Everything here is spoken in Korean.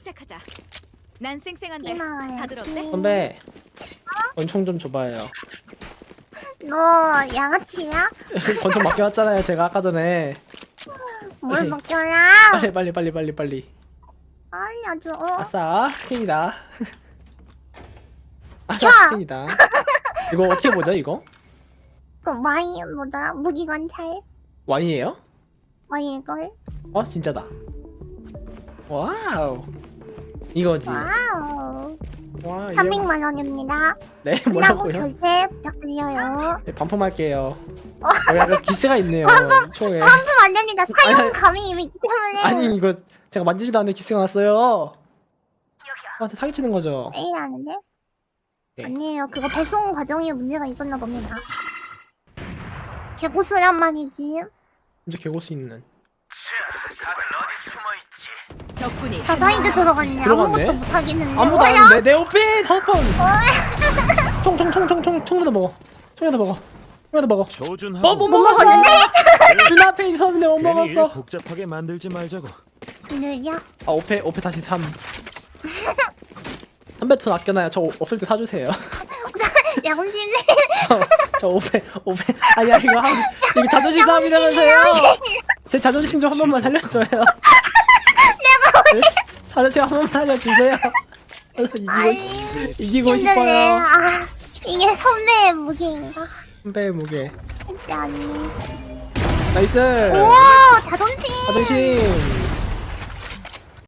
시작하자. 난 쌩쌩한데. 다들 어때? 선배 권총 좀 줘봐요 너 양아치야? 권총 맡겨왔잖아요 제가 아까 전에 뭘 빨리. 먹겨라? 빨리 빨리 빨리 빨리 빨리 아니 아주 어. 아싸 스킨이다 아싸 야! 스킨이다 이거 어떻게 보죠 이거? 그 마이 뭐더라? 무기관찰 와인이에요? 마이걸? 어 진짜다 와우 이거지 와우. 와 이거 300만 원입니다. 네 끝나고 뭐라고요? 결제 부탁드려요. 네, 반품할게요 여기 약간 기스가 있네요 총에 반품 안 됩니다. 사용 감이 있기 때문에. 아니 이거 제가 만지지도 않는 기스가 났어요 저한테 사기치는 거죠 에이 아는데? 네. 아니에요. 그거 배송 과정에 문제가 있었나 봅니다. 개고수란 말이지. 진짜 개고수 있는 다 사이드 들어갔네. 들어갔네? 아무것도 못 하겠는데. 아무도 안? 했는데 내 옆에 다섯 번 총총총총총 총이라도 먹어 총이라도 먹어 총이라도 먹어 조준하고 어, 못 먹었는데? 눈앞에 있었는데 못 괜히 일 먹었어 복잡하게 만들지 말자고. 그늘이야? 아 오페 오페 다시 3 선배 돈 아껴놔요 저 오- 없을 때 사주세요 양심해. 저 오페 오페 아니야 이거 한 이거 자존심 싸움이라면서요 제 자존심 좀 한 번만 살려줘요 자존심 한 번만 살려주세요 이기고, 아이, 이기고 힘드네. 싶어요 아, 이게 선배의 무게인가? 선배의 무게 쉽지 않네. 나이스 오, 자존심. 자존심